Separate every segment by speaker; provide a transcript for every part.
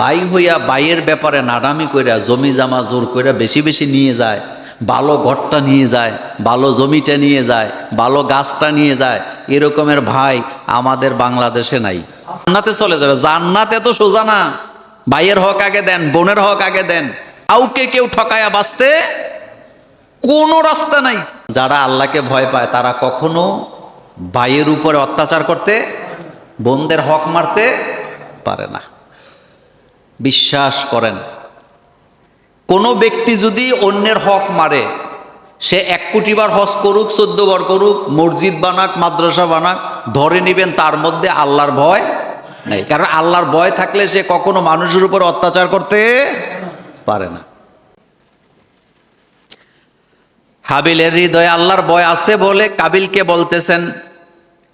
Speaker 1: ভাই হইয়া বাইয়ের ব্যাপারে নাডামি কইরা, জমি জামা জোর কইরা বেশি বেশি নিয়ে যায়, ভালো ঘরটা নিয়ে যায়, ভালো জমিটা নিয়ে যায়, ভালো গাছটা নিয়ে যায়, এরকমের ভাই আমাদের বাংলাদেশে নাই। জান্নাতে চলে যাবে। জান্নাতে তো সোজা না। ভাইয়ের হক আগে দেন, বোনের হক আগে দেন। কাউকে কেউ ঠকায়া বাঁচতে কোনো রাস্তা নাই। যারা আল্লাহকে ভয় পায়, তারা কখনো ভাইয়ের উপরে অত্যাচার করতে, বোনদের হক মারতে পারে না। বিশ্বাস করেন। কোনো ব্যক্তি যদি অন্যের হক মারে, সে এক কোটি বার হজ করুক, চোদ্দ বার করুক, মসজিদ বানাক, মাদ্রাসা বানাক, ধরে নেবেন তার মধ্যে আল্লাহর ভয় নেই। কারণ আল্লাহর ভয় থাকলে সে কখনো মানুষের উপর অত্যাচার করতে পারে না। হাবিলের হৃদয়ে আল্লাহর ভয় আছে বলে কাবিলকে বলতেছেন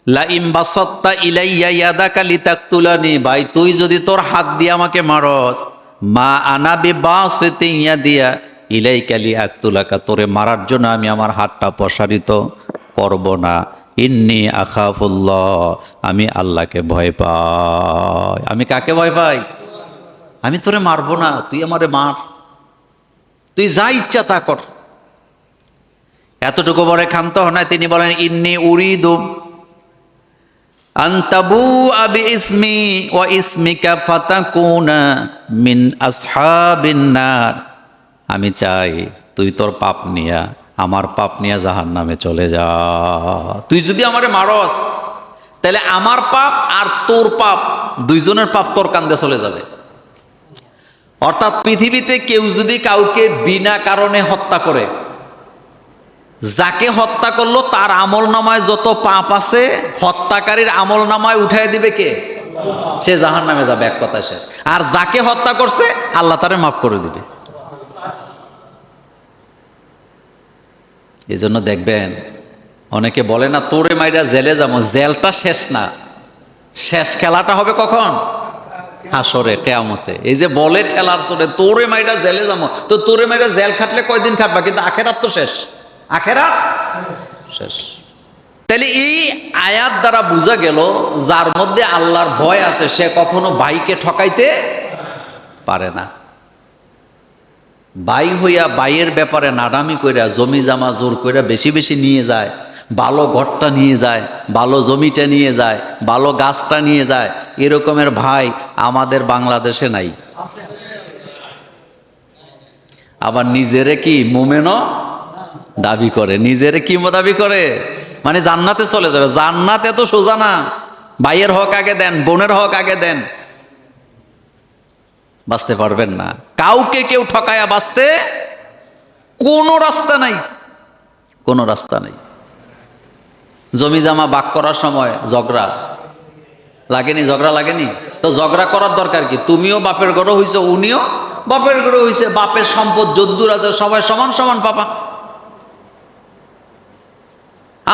Speaker 1: লাইম বাসত্তা ইলাইয়া ইয়াদাকা লিতাকতুলানি, ভাই তুই যদি তোর হাত দিয়ে আমাকে মারস, মা আনাবি বাসতি ইয়া দিয়া ইলাইকা লিয়াকতুলাকা, তোরে মারার জন্য আমি আমার হাতটা প্রসারিত করব না। ইন্নি আখাফুল্লাহ, আমি আল্লাহকে ভয় পাই। আমি কাকে ভয় পাই? আমি তোরে মারব না, তুই আমারে মার। তুই যা ইচ্ছা তা কর। এতটুকু বলে ক্ষান্ত হন না তিনি বলেন, ইন্নি উরিদু আন্তাবু আবি ইসমি ও ইসমিকা ফাতাকুনা মিন আসহাবিন আমি চাই তুই তোর পাপ নিয়া, আমার পাপ নিয়া জাহান নামে চলে যা। তুই যদি আমারে মারস, তাহলে আমার পাপ আর তোর পাপ, দুইজনের পাপ তোর কান্দে চলে যাবে। অর্থাৎ পৃথিবীতে কেউ যদি কাউকে বিনা কারণে হত্যা করে যাকে হত্যা করল তার আমল নামায় যত পাপ আছে, হত্যাকারীর আমল নামায় উঠাই দিবে কে? সে জাহান নামে যাবে, এক কথায় শেষ। আর যাকে হত্যা করছে, আল্লাহ তারে মাফ করে দিবে। এই জন্য দেখবেন, অনেকে বলে না, তোরে মাইরা জেলে যাব, জেলটা শেষ না। শেষ খেলাটা হবে কখন? হাসরে কেয়ামতে। এই যে বলে ঠেলার সরে তোরে মাইরা জেলে যাব। তো তোরে মাইরা জেল খাটলে কয়দিন খাটবা? কিন্তু আখেরাত তো শেষ। আখেরাত? শেষ। তাহলে এই আয়াত দ্বারা বোঝা গেল, যার মধ্যে আল্লাহর ভয় আছে, সে কখনো ভাইকে ঠকাইতে পারে না। বাই হইয়া বাইয়ের ব্যাপারে নাডামি কইরা, জমি জামা জোর কইরা বেশি বেশি নিয়ে যায়, ভালো ঘরটা নিয়ে যায়, ভালো জমিটা নিয়ে যায়, ভালো গাছটা নিয়ে যায়, এরকমের ভাই আমাদের বাংলাদেশে নাই। আবার নিজেরে কি মোমেনও দাবি করে, নিজেরে কি দাবি করে? মানে জান্নাতে চলে যাবে। জান্নাত এত সোজা না। ভাইয়ের হক আগে দেন, বোনের হক আগে দেন। বাঁচতে পারবেন না। কাউকে কেউ ঠকায়া বাঁচতে কোনো রাস্তা নাই। কোনো রাস্তা নেই। জমি জামা বাক করার সময় ঝগড়া। লাগেনি? ঝগড়া লাগেনি? তো ঝগড়া করার দরকার কি? তুমিও বাপের গড়ো হইছো, উনিও বাপের গড়ো হইছে। বাপের সম্পদ, যদ্দুর আছে, সবাই সমান সমান পাবা।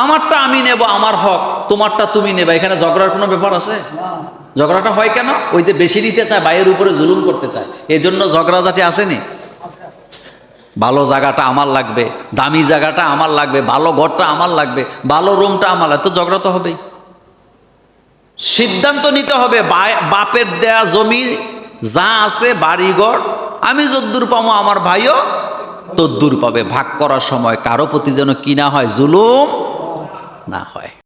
Speaker 1: আমারটা আমি নেব, আমার হক, তোমারটা তুমি নেবা। এখানে ঝগড়ার কোনো ব্যাপার আছে? ঝগড়াটা হয় কেন? ওই যে বেশি নিতে চায় বাইরের উপরে জুলুম করতে চায়। এই জন্য ঝগড়া ঝগড়াঝাটি আসেনি? ভালো জায়গাটা আমার লাগবে, দামি জায়গাটা আমার লাগবে, ভালো ঘরটা আমার লাগবে, ভালো রুমটা আমার লাগবে। তো ঝগড়া তো হবেই। সিদ্ধান্ত নিতে হবে বাপের দেয়া জমি যা আছে, বাড়িঘর, আমি যদ্দূর পাবো আমার ভাইও তদ্দূর পাবে। ভাগ করার সময় কারও প্রতি যেন কিনা হয়, জুলুম না হয়